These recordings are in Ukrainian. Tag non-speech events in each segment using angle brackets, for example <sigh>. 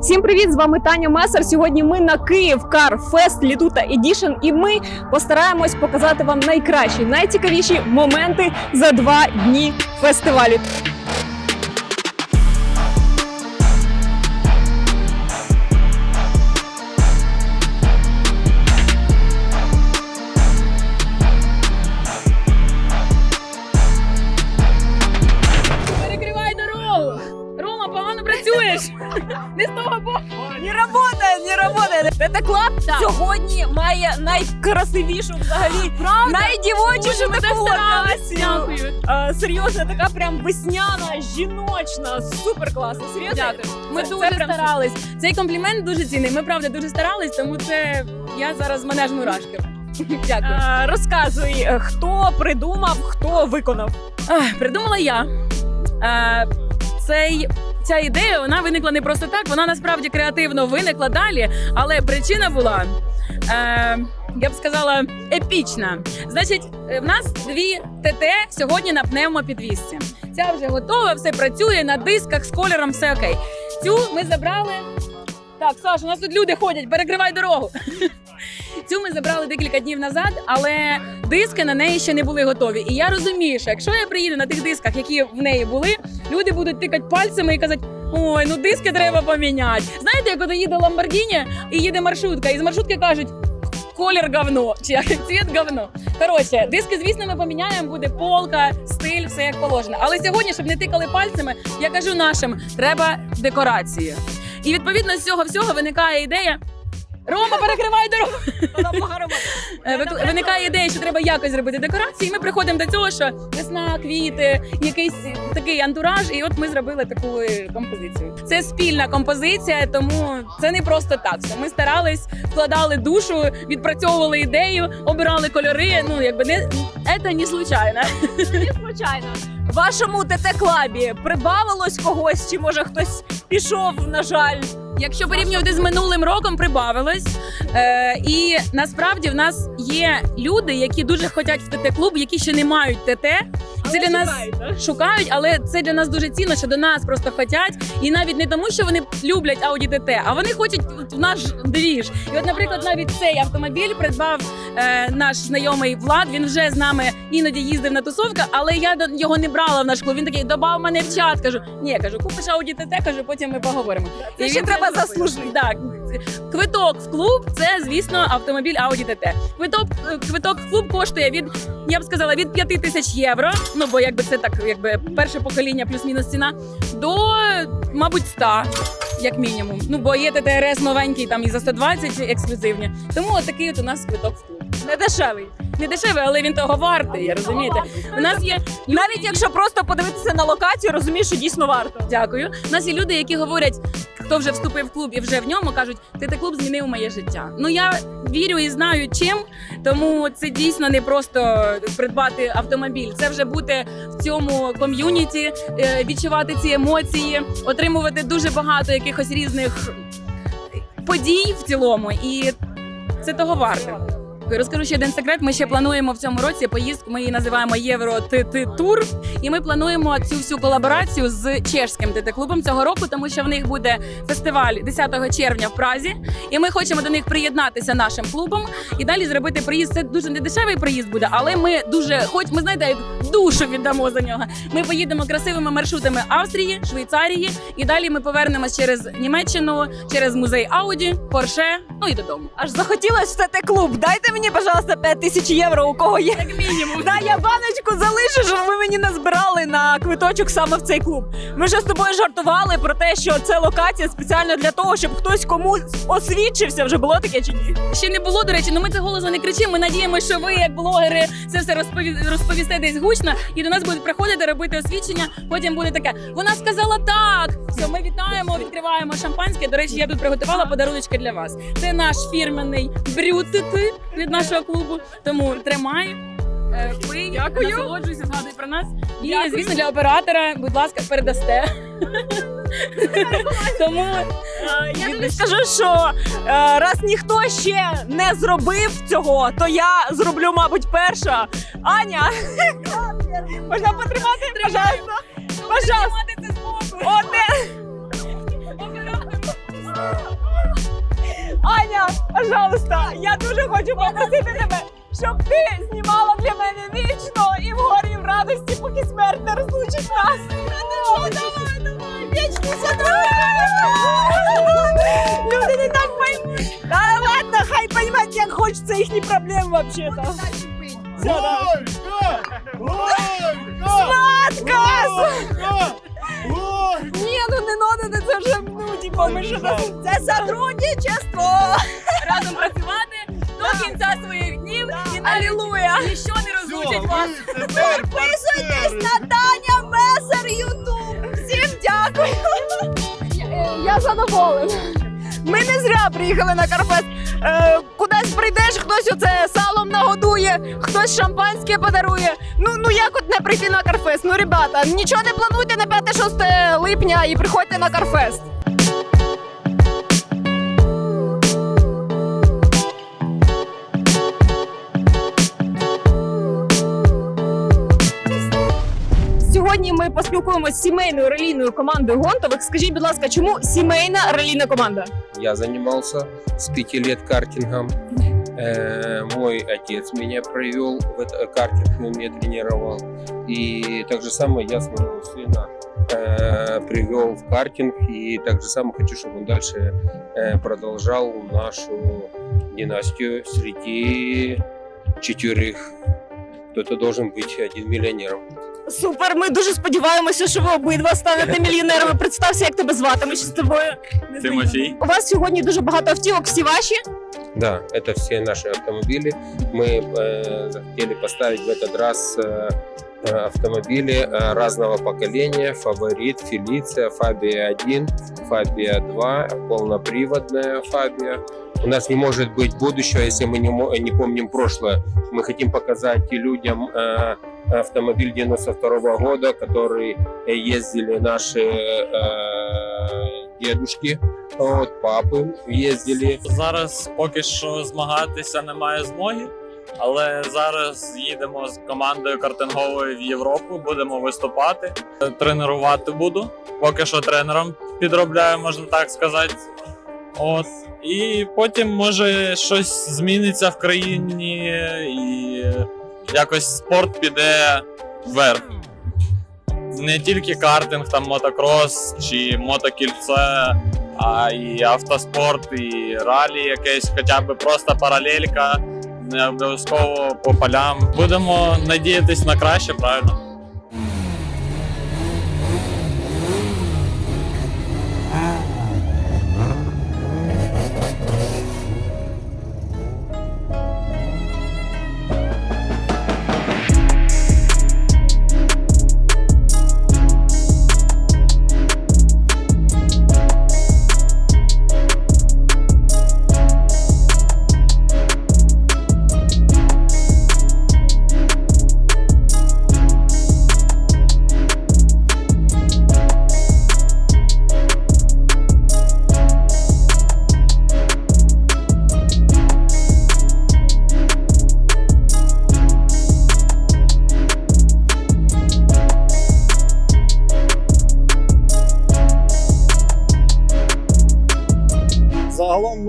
Всім привіт! З вами Таня Месер. Сьогодні ми на Київ Car Fest Літута Едішн, і ми постараємось показати вам найкращі, найцікавіші моменти за два дні фестивалю. Работає. Клаб сьогодні має найкрасивішу взагалі, найдівочішу старалась. локацію. Дякую. Е, серйозно, така прям весняна, жіночна, супер класна. Серйозно? Дякую. Ми Це- дуже це прям старались. Цей комплімент дуже цінний. Ми правда дуже старались, тому це я зараз манеж мурашки. <laughs> Дякую. Е, Розказуй, е, хто придумав, хто виконав. Ах, придумала я. Е, цей, ця ідея вона виникла не просто так, вона насправді креативно виникла далі, але причина була. Е, я б сказала, епічна. Значить, е, в нас дві ТТ сьогодні на пневмопідвісці. Ця вже готова, все працює на дисках з кольором, все окей. Цю ми забрали. Так, Саш, у нас тут люди ходять, перекривай дорогу. Цю ми забрали декілька днів назад, але диски на неї ще не були готові. І я розумію, що якщо я приїду на тих дисках, які в неї були, люди будуть тикати пальцями і казати. Ой, ну диски треба поміняти. Знаєте, от їде Ламборгіні і їде маршрутка, і з маршрутки кажуть. Колір говно, чи цвіт говно. Коротше, диски, звісно, ми поміняємо, буде полка, стиль, все як положено. Але сьогодні, щоб не тикали пальцями, я кажу нашим, треба декорації. І відповідно з цього всього виникає ідея. Рома, перекривай дорогу. Е, вик- Виникає ідея, що треба якось зробити декорації. І ми приходимо до цього, що весна, квіти, якийсь такий антураж. І от ми зробили таку е, композицію. Це спільна композиція, тому це не просто так. Ми старались, вкладали душу, відпрацьовували ідею, обирали кольори. Ну якби не це не случайно. Звичайно. В вашому ТТ-клабі прибавилось когось, чи може хтось пішов, на жаль. Якщо порівнювати з минулим роком, прибавилось. Е, і насправді в нас є люди, які дуже хочуть в ТТ-клуб, які ще не мають ТТ. Це для нас шукають, але це для нас дуже цінно, що до нас просто хочуть. І навіть не тому, що вони люблять Audi TT, а вони хочуть в наш двіж. І от, наприклад, навіть цей автомобіль придбав е, наш знайомий Влад. Він вже з нами іноді їздив на тусовках, але я до- його не брала в наш клуб. Він такий добав мене в чат. Кажу, ні, кажу, купиш Audi TT, кажу, потім ми поговоримо. Це І ще він треба заслужити. Так, квиток в клуб це, звісно, автомобіль Audi TT. Квиток, е, квиток в клуб коштує від, я б сказала, від 5 тисяч євро. Ну бо якби це так, якби перше покоління плюс-мінус ціна, до, мабуть, 100. Як мінімум. Ну, бо є ТТРС новенький там і за 120 ексклюзивні. Тому от такий от у нас квиток в клуб. Не дешевий. Не дешевий, але він того вартий, я розумієте. У нас є Навіть якщо просто подивитися на локацію, розумієш, що дійсно варто. Дякую. У нас є люди, які говорять, хто вже вступив в клуб і вже в ньому кажуть, ти клуб змінив моє життя. Ну я вірю і знаю чим, тому це дійсно не просто придбати автомобіль. Це вже бути в цьому ком'юніті, е, відчувати ці емоції, отримувати дуже багато якихось різних подій в цілому, і це того варте. Розкажу ще один секрет. Ми ще плануємо в цьому році поїздку. Ми її називаємо Євро ТТ Тур. І ми плануємо цю всю колаборацію з чешським ТТ клубом цього року, тому що в них буде фестиваль 10 червня в Празі. І ми хочемо до них приєднатися нашим клубом і далі зробити приїзд. Це дуже недешевий приїзд буде, але ми дуже хоч ми знаєте, як душу віддамо за нього. Ми поїдемо красивими маршрутами Австрії, Швейцарії, і далі ми повернемось через Німеччину, через музей Ауді, Порше, ну і додому. Аж захотілось в ТТ-клуб. Дайте мені, пожалуйста, 5 тисяч євро, у кого є. Як мінімум. Да, я баночку залишу, щоб ви мені назбирали на квиточок саме в цей клуб. Ми вже з тобою жартували про те, що це локація спеціально для того, щоб хтось комусь освідчився. Вже було таке чи ні? Ще не було, до речі, ну ми це голосно не кричимо. Ми надіємося, що ви, як блогери, це все розпові... розповісте десь гучно, і до нас будуть приходити робити освідчення. Потім буде таке. Вона сказала так. Все, ми вітаємо, відкриваємо шампанське. До речі, я тут приготувала подаруночки для вас. Це наш фірменний брютити від нашого клубу. Тому тримай. е, Пий, Дякую. насолоджуйся, згадуй про нас. І, Дякую. звісно, для оператора, будь ласка, передасте. <laughs> Тому Я тобі скажу, що е, раз ніхто ще не зробив цього, то я зроблю, мабуть, перша. Аня, <laughs> можна потримати? Пожалуйста. Пожалуйста. це Одне. Пожалуйста, я дуже хочу попросити тебе, щоб ти знімала для мене вічно і вгорі в радості, поки смерть не розлучить нас. Давай, давай, давай, вічні Люди не так поймуть. Да ладно, хай поймать, як хочуть, це їхні проблеми вообще-то. Все, да. Ні, ну не надо, це вже, ну, типа, ми що Це сотрудничество! Разом працювати до кінця своїх днів і Алілуя! ніщо не розлучить вас. Підписуйтесь на Таня Месер Ютуб! Всім дякую! Я задоволена. Ми не зря приїхали на Карфест. Е, кудись прийдеш, хтось оце салом нагодує, хтось шампанське подарує. Ну, ну як от не прийти на Карфест? Ну, ребята, нічого не плануйте на 5-6 липня і приходьте на Карфест. Сьогодні ми поспілкуємося з сімейною релійною командою Гонтових. Скажіть, будь ласка, чому сімейна релійна команда? Я занимался с пяти лет картингом. Э, Мой отец меня привел в это картинг, он меня тренировал. И так же самое я своего сына э, привел в картинг. И так же самое хочу, чтобы он дальше э, продолжал нашу династию среди четверых. Кто-то должен быть один миллионером. Супер, ми дуже сподіваємося, що ви обидва станете мільйонерами. Представся, як тебе звати. Ми ще з тобою не знайомі. Тимофій. У вас сьогодні дуже багато автівок, всі ваші. Да, это все наши автомобили. Мы э, захотели поставить в этот раз э, э, автомобили э, разного поколения. Фаворит, Фелиция, Фабия 1, Фабия 2, полноприводная Фабия. У нас не может быть будущего, если мы не, мо- не помним прошлое. Мы хотим показать и людям э, автомобиль 92 года, который э, ездили наши э, дедушки, вот, папы ездили. Зараз поки що змагатися немає змоги, але зараз їдемо з командою картинговою в Європу. Будемо виступати, тренувати буду. Поки що тренером підробляю, можна так сказати. От і потім може щось зміниться в країні, і якось спорт піде вверх. Не тільки картинг, там мотокрос чи мотокільце, а і автоспорт, і ралі якесь, хоча б просто паралелька, не обов'язково по полям. Будемо надіятись на краще, правильно?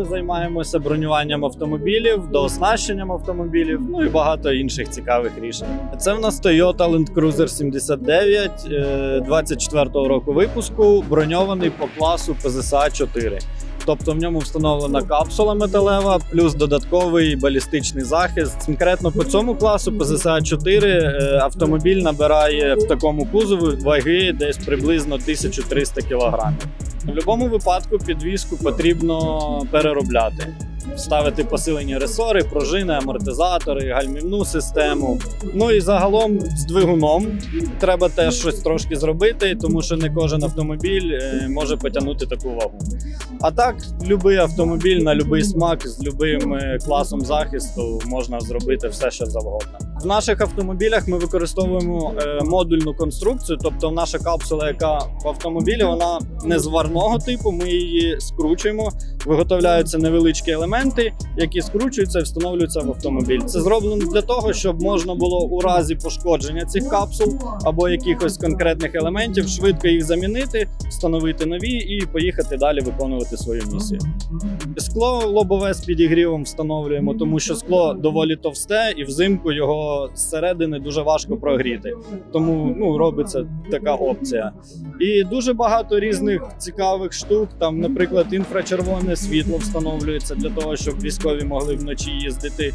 Ми займаємося бронюванням автомобілів, дооснащенням автомобілів, ну і багато інших цікавих рішень. Це в нас Toyota Land Cruiser 79 е, 24-го року випуску, броньований по класу PZSA 4. Тобто в ньому встановлена капсула металева, плюс додатковий балістичний захист. Конкретно по цьому класу PZSA 4 е, автомобіль набирає в такому кузові ваги десь приблизно 1300 кг. В будь-якому випадку підвіску потрібно переробляти. Ставити посилені ресори, пружини, амортизатори, гальмівну систему. Ну і загалом з двигуном треба теж щось трошки зробити, тому що не кожен автомобіль е, може потягнути таку вагу. А так, будь-який автомобіль на будь-який смак з будь-яким класом захисту можна зробити все, що завгодно. В наших автомобілях ми використовуємо е, модульну конструкцію, тобто наша капсула, яка в автомобілі, вона не зварного типу. Ми її скручуємо, виготовляються невеличкі елементи, які скручуються і встановлюються в автомобіль. Це зроблено для того, щоб можна було у разі пошкодження цих капсул або якихось конкретних елементів швидко їх замінити, встановити нові і поїхати далі виконувати свою місію. Скло лобове з підігрівом встановлюємо, тому що скло доволі товсте, і взимку його зсередини дуже важко прогріти. Тому ну, робиться така опція. І дуже багато різних цікавих штук. Там, наприклад, інфрачервоне світло встановлюється для того, щоб військові могли вночі їздити.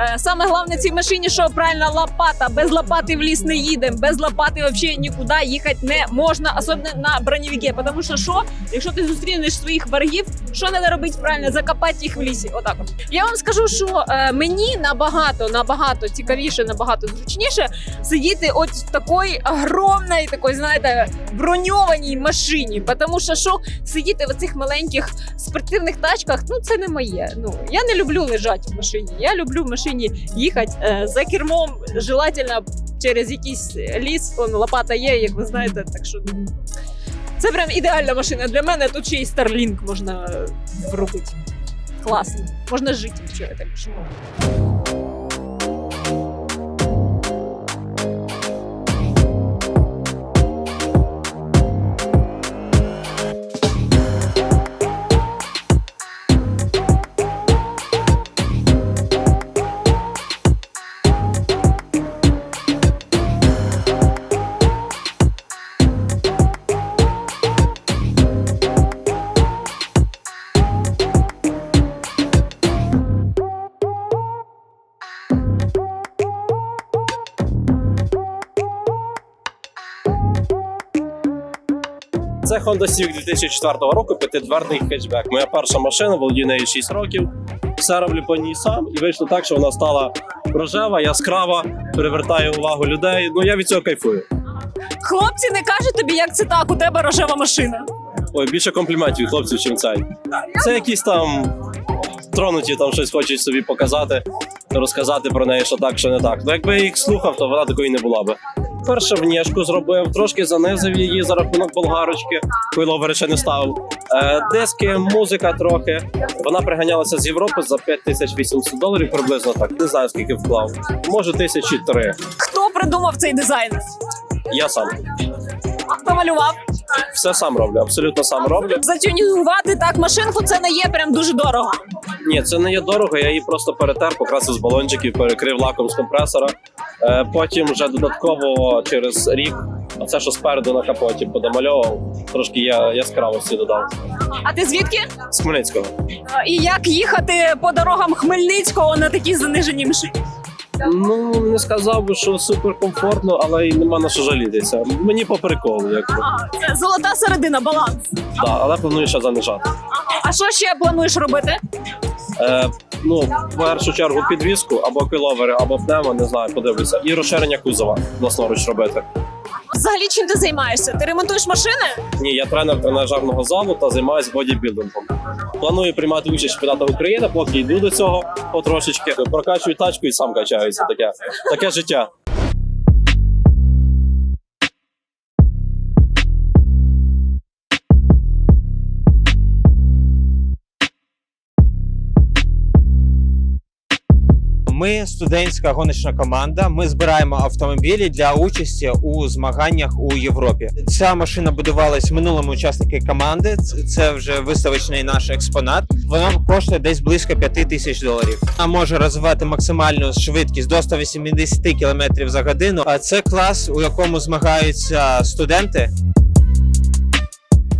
Е, Саме головне в цій машині, що правильно лопата. Без лопати в ліс не їдемо. Без лопати взагалі нікуди їхати не можна, особливо на броневіки. Тому що що, якщо ти зустрінеш своїх ворогів, що треба робити правильно? Закопати їх в лісі. Отак. От. Я вам скажу, що е, мені набагато, набагато цікавіше, набагато зручніше сидіти от в такій огромній, такої, знаєте, броньованій машині. Тому що що сидіти в цих маленьких спортивних тачках, ну це не моє. Ну я не люблю лежати в машині. Я люблю в машині їхати е, за кермом, желательно через якийсь ліс. Он лопата є, як ви знаєте. Так що це прям ідеальна машина для мене. Тут ще й Starlink можна е, врубити. Класно. Можна жити, якщо я так кажу. Honda Civic 2004 року, п'ятидверний хетчбек. Моя перша машина, володію нею 6 років. Все роблю по ній сам, і вийшло так, що вона стала рожева, яскрава, привертає увагу людей. Ну я від цього кайфую. Хлопці не кажуть тобі, як це так, у тебе рожева машина. Ой, більше компліментів від хлопців, чим цей. Це якісь там тронуті, там щось хочуть собі показати, розказати про неї, що так, що не так. Ну якби я їх слухав, то вона такої не була би. Перше внешку зробив, трошки занизив її за рахунок болгарочки, коли ще не ставив. Е, диски, музика трохи. Вона приганялася з Європи за 5800 доларів приблизно так. Не знаю скільки вклав. Може тисячі три. Хто придумав цей дизайн? Я сам хто малював? все сам роблю, абсолютно сам роблю. Затюнігувати так машинку це не є прям дуже дорого. Ні, це не є дорого. Я її просто перетер, покрасив з балончиків, перекрив лаком з компресора. Е, потім вже додатково через рік, оце що спереду на капоті подомальовував, трошки я яскравості додав. А ти звідки? З Хмельницького. І як їхати по дорогам Хмельницького на такій заниженій машині? Ну не сказав би, що суперкомфортно, але й нема на що жалітися. Мені по приколу, якби. Це золота середина, баланс. Да, але планую ще занижати. А що ще плануєш робити? Е, ну, в першу чергу підвіску або киловери, або пневмо, не знаю, подивлюся. І розширення кузова власноруч робити. Взагалі чим ти займаєшся? Ти ремонтуєш машини? Ні, я тренер тренажерного залу та займаюся бодібілдингом. Планую приймати участь в чемпіонатах України, поки йду до цього потрошечки. Прокачую тачку і сам качаюся. Таке, таке життя. Ми студентська гоночна команда. Ми збираємо автомобілі для участі у змаганнях у Європі. Ця машина будувалась минулими учасники команди. Це вже виставочний наш експонат. Вона коштує десь близько 5 тисяч доларів. Вона може розвивати максимальну швидкість до 180 км за годину. А це клас, у якому змагаються студенти.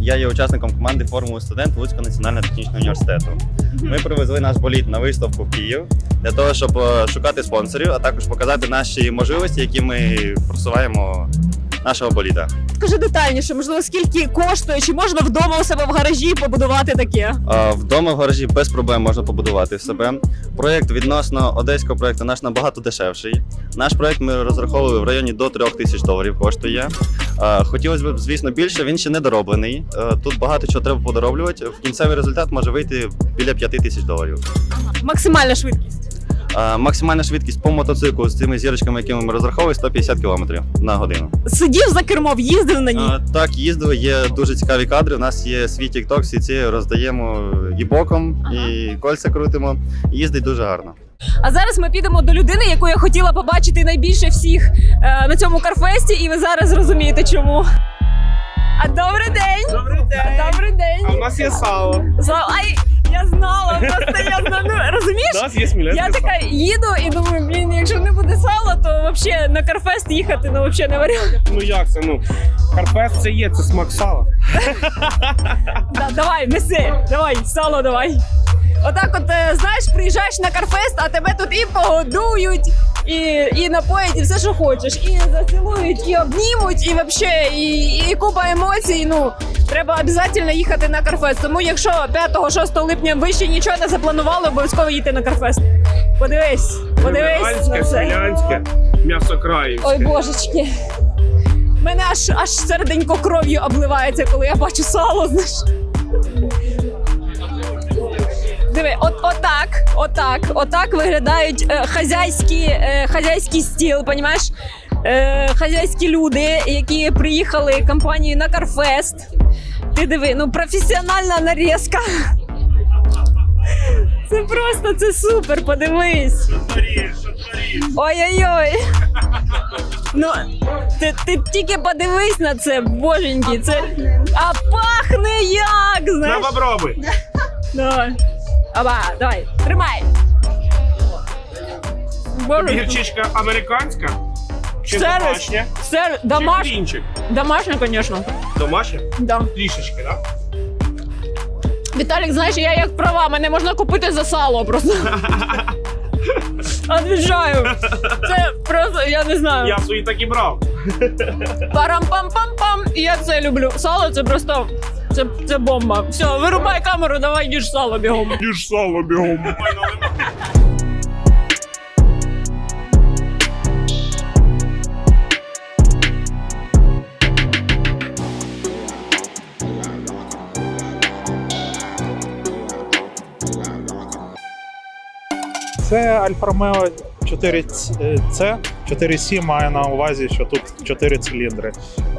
Я є учасником команди Формули студент Луцького національного технічного університету. Ми привезли наш боліт на виставку в Київ для того, щоб е, шукати спонсорів, а також показати наші можливості, які ми просуваємо нашого боліда. Скажи детальніше, можливо, скільки коштує, чи можна вдома у себе в гаражі побудувати таке? А Вдома в гаражі без проблем можна побудувати в себе. Проєкт відносно одеського проєкту наш набагато дешевший. Наш проєкт ми розраховували в районі до 3 тисяч доларів коштує. А, Хотілося б, звісно, більше, він ще не дороблений. Тут багато чого треба подороблювати. В кінцевий результат може вийти біля 5 тисяч доларів. Максимальна швидкість. Е, Максимальна швидкість по мотоциклу з цими зірочками, якими ми розраховували, 150 км на годину. Сидів за кермом, їздив на ній. Е, Так, їздили, є дуже цікаві кадри. У нас є свій TikTok, всі ці роздаємо і боком, і кольця крутимо. Їздить дуже гарно. А зараз ми підемо до людини, яку я хотіла побачити найбільше всіх е, на цьому карфесті, і ви зараз зрозумієте чому. А добрий день! Добрий день. Добрий день! А у нас є сало. Слава- Ай, я знала, просто я знала. Ну, розумієш? У нас є смілянське Я така їду і думаю, блін, якщо не буде сала, то взагалі на карфест їхати ну взагалі не варіант. Ну як це? Ну Карпес це є, це смак сала. Да, давай, неси, давай, сало давай. Отак, от е, знаєш, приїжджаєш на карфест, а тебе тут і погодують, і, і напоять, і все, що хочеш. І зацілують, і обнімуть, і взагалі, і, і купа емоцій. Ну, треба обов'язково їхати на карфест. Тому якщо 5-6 липня ви ще нічого не запланували, обов'язково їдьте на карфест. Подивись, подивись на це. смілянське, м'ясо краївське. Ой, божечки. Мене аж аж серденько кров'ю обливається, коли я бачу сало. Знаєш. Диви, от отак, отак, отак виглядають е, хазяйські, е, хазяйський стіл, понімаєш? Е, хазяйські люди, які приїхали компанією на Карфест. Ти диви, ну професіональна нарізка. Це просто це супер, подивись. Ой-ой-ой. Ну, ти, ти тільки подивись на це, боженьки, це. А пахне як! На Знаєш? попробуй. Давай. Аба, давай, тримай. Боже, Гірчичка американська чи Сервіс. домашня? Чи хрінчик? домашнє, звісно. Домашня? Да. Трішечки, так? Віталік, знаєш, я як права, мене можна купити за сало просто. Отвічаю. Це просто, я не знаю. Я свої так і брав. Парам-пам-пам-пам. І я це люблю. Сало це просто. Це, це бомба. Все, вирубай камеру, давай їж сало бігом. Їж сало бігом. Це Альфа Ромео 4C, 4C має на увазі, що тут 4 циліндри.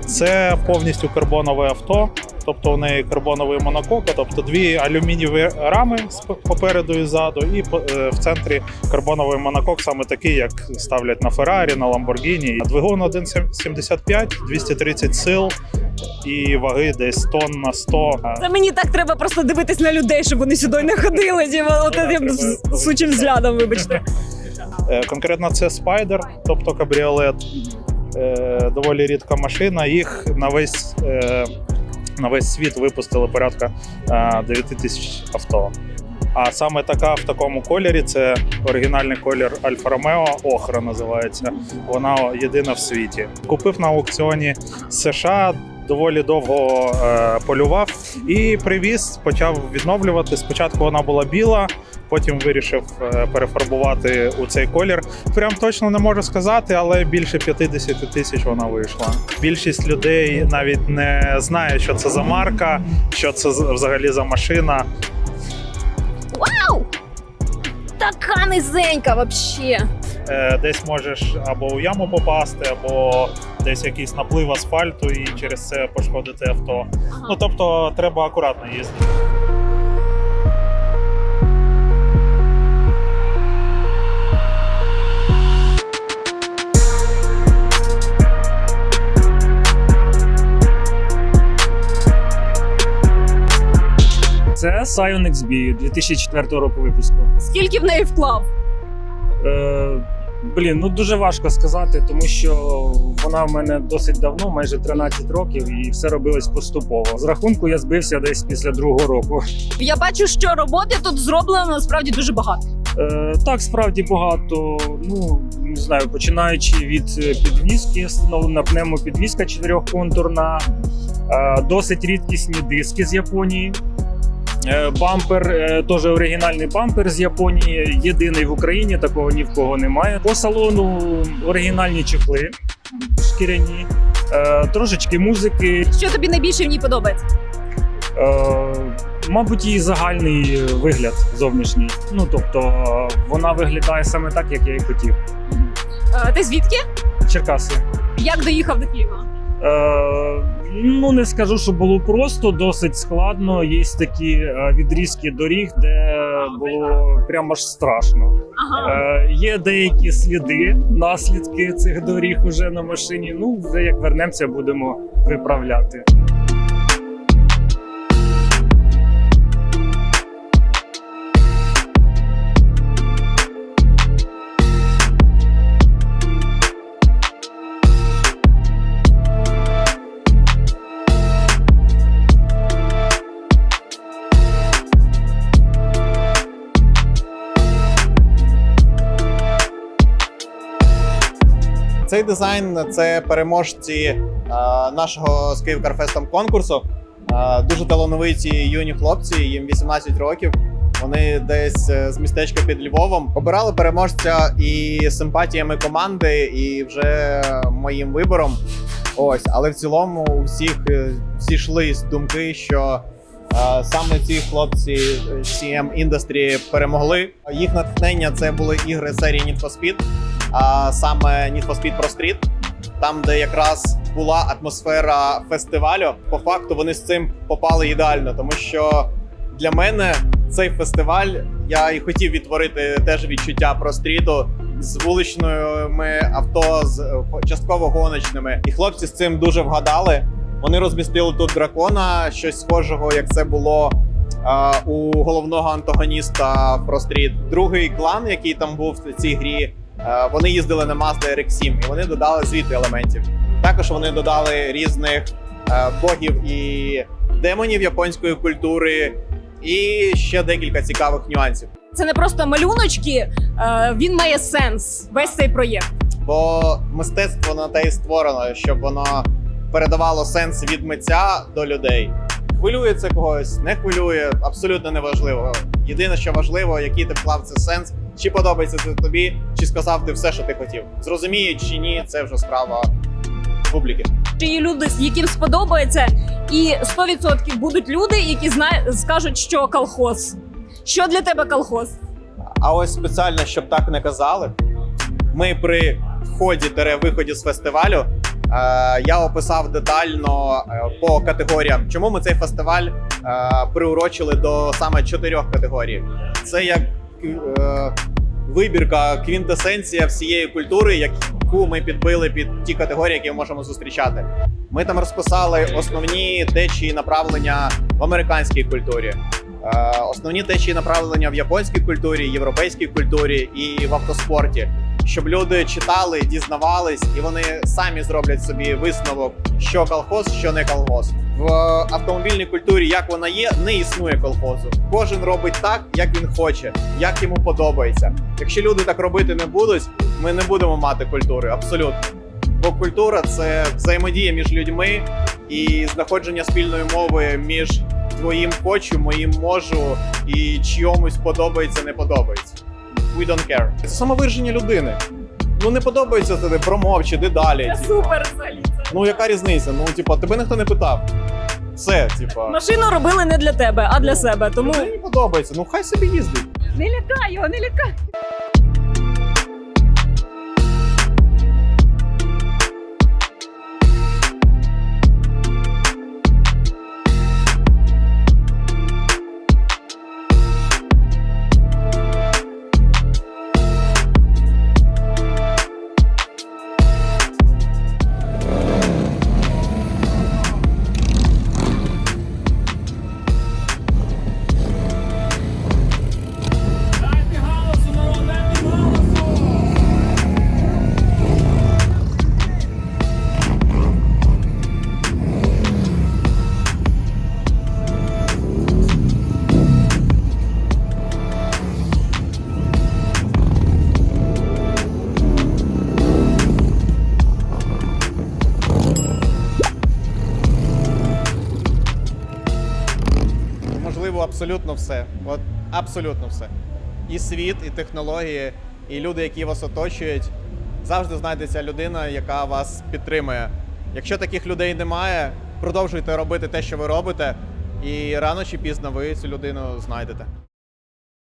Це повністю карбонове авто, тобто у неї карбоновий монокок, тобто дві алюмінієві рами попереду і ззаду, і е, в центрі карбоновий монокок, саме такий, як ставлять на Феррарі, на Ламборгіні. Двигун 1,75, 230 сил і ваги десь тонн на 100. Це мені так треба просто дивитись на людей, щоб вони сюди не ходили. З- сучим взглядом, вибачте. Е, Конкретно це спайдер, тобто кабріолет. Е, Доволі рідка машина. Їх на весь, на весь світ випустили порядка е, 9 тисяч авто. А саме така в такому кольорі це оригінальний колір Альфа Ромео, Охра називається. Вона єдина в світі. Купив на аукціоні США. Доволі довго е, полював і привіз, почав відновлювати. Спочатку вона була біла, потім вирішив е, перефарбувати у цей колір. Прям точно не можу сказати, але більше 50 тисяч вона вийшла. Більшість людей навіть не знає, що це за марка, що це взагалі за машина. Така низенька вообще. Е, Десь можеш або у яму попасти, або десь якийсь наплив асфальту і через це пошкодити авто. Ну тобто треба акуратно їздити. Це Scion XB 2004 року випуску. Скільки в неї вклав? Е, блін, ну дуже важко сказати, тому що вона в мене досить давно, майже 13 років, і все робилось поступово. З рахунку я збився десь після другого року. Я бачу, що роботи тут зроблено насправді дуже багато. Е, так, справді багато. Ну не знаю, починаючи від підвіски, встановлена пневмопідвіска чотирьохконтурна, е, досить рідкісні диски з Японії. Е, Бампер, е, теж оригінальний бампер з Японії, єдиний в Україні, такого ні в кого немає. По салону оригінальні чехли шкіряні, е, трошечки музики. Що тобі найбільше в ній подобається? Мабуть, її загальний вигляд зовнішній. Ну тобто вона виглядає саме так, як я і хотів. Ти звідки? Черкаси. Як доїхав до Києва? Е, ну не скажу, що було просто, досить складно. Є такі е, відрізки доріг, де було прямо ж страшно. Ага. Е, є деякі сліди, наслідки цих доріг уже на машині. Ну, вже як вернемося, будемо виправляти. Цей дизайн це переможці е, нашого з Київ Карфестом конкурсу. Е, дуже талановиті юні хлопці, їм 18 років. Вони десь е, з містечка під Львовом обирали переможця і симпатіями команди, і вже моїм вибором. Ось, але в цілому у всіх е, зійшлись думки, що е, саме ці хлопці CM Industry перемогли. Їх натхнення це були ігри серії Need for Speed а саме Need for Speed Pro Street, там, де якраз була атмосфера фестивалю. По факту вони з цим попали ідеально, тому що для мене цей фестиваль я і хотів відтворити теж відчуття про стріту з вуличними авто, з е, частково гоночними. І хлопці з цим дуже вгадали. Вони розмістили тут дракона, щось схожого, як це було у головного антагоніста Street. Другий клан, який там був в цій грі, Вони їздили на Mazda RX-7 і вони додали звідти елементів. Також вони додали різних е, богів і демонів японської культури, і ще декілька цікавих нюансів. Це не просто малюночки, е, він має сенс. Весь цей проєкт. Бо мистецтво на те і створено, щоб воно передавало сенс від митця до людей. Хвилює це когось, не хвилює, абсолютно неважливо. Єдине, що важливо, який ти вклав це сенс, чи подобається це тобі, чи сказав ти все, що ти хотів. Зрозуміють чи ні, це вже справа публіки. Чи є люди, яким сподобається, і 100% будуть люди, які зна... скажуть, що колхоз. Що для тебе колхоз? А ось спеціально, щоб так не казали, ми при вході тере виході з фестивалю. е, Я описав детально е, по категоріям, чому ми цей фестиваль е, приурочили до саме чотирьох категорій. Це як вибірка, квінтесенція всієї культури, яку ми підбили під ті категорії, які ми можемо зустрічати. Ми там розписали основні течії направлення в американській культурі, е, основні течії направлення в японській культурі, європейській культурі і в автоспорті. Щоб люди читали, дізнавались, і вони самі зроблять собі висновок, що колхоз, що не колхоз. В автомобільній культурі, як вона є, не існує колхозу. Кожен робить так, як він хоче, як йому подобається. Якщо люди так робити не будуть, ми не будемо мати культури абсолютно. Бо культура це взаємодія між людьми і знаходження спільної мови між твоїм хочу, моїм можу і чиомусь подобається, не подобається. We don't care. Це самовираження людини. Ну не подобається тобі, промовчи, де далі. Це супер взагалі. Ну яка різниця? Ну, типа, тебе ніхто не питав. Все, типа. Машину робили не для тебе, а для себе. Тому Мені подобається. Ну хай собі їздить. не лякай його, не лякай. Все. От абсолютно все. І світ, і технології, і люди, які вас оточують. Завжди знайдеться людина, яка вас підтримує. Якщо таких людей немає, продовжуйте робити те, що ви робите. І рано чи пізно ви цю людину знайдете.